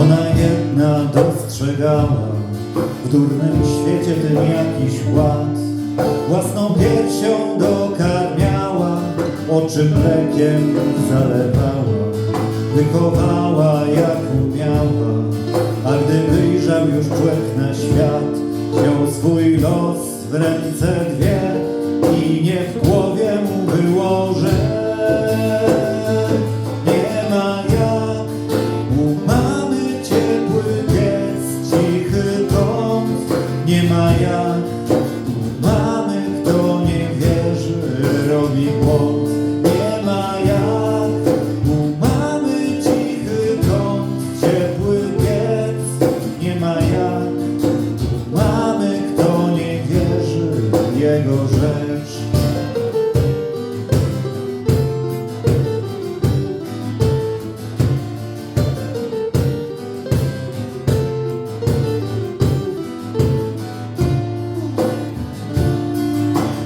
Ona jedna dostrzegała w durnym świecie tym jakiś ład. Własną piersią dokarmiała, oczy mlekiem zalewała. Wychowała jak umiała, a gdy wyjrzał już człowiek na świat, wziął swój los w ręce dwie jego rzecz.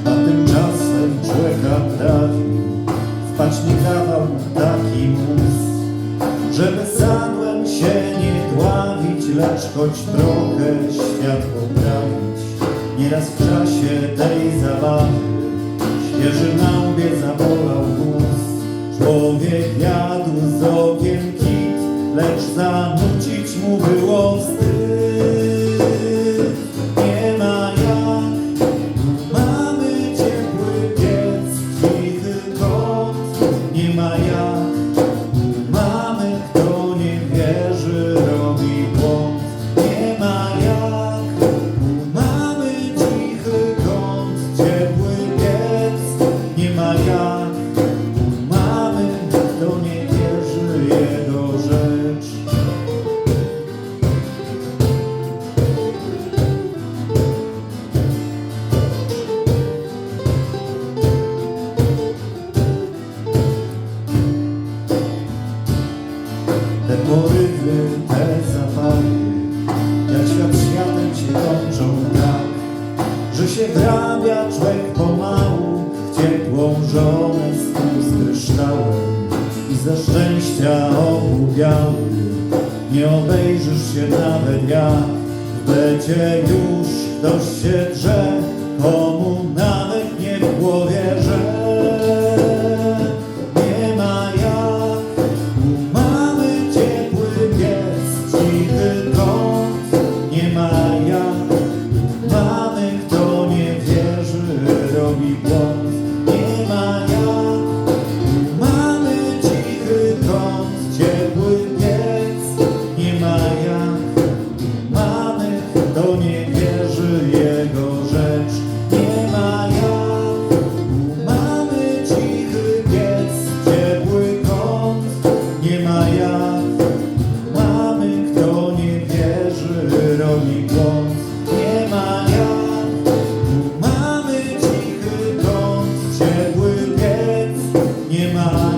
A tymczasem człowieka trafił Wpaść nie dawał mu taki mus Żeby sadłem się nie dławić Lecz choć trochę świat poprawić Nieraz w czasie tej zabawy Świeży na łbie zabolał wóz Człowiek jadł z okien kit Lecz zanucić mu było wstyd Nie ma jak Mamy ciepły piec, cichy kot, nie ma jak. Mamy, kto nie wierzy, robi błąd. Nie ma jak. Wrabia człowiek pomału w ciepłą żonę stół z kryształem i ze szczęścia obubiały. Nie obejrzysz się nawet jak w becie już ktoś się drze, komu nie ma.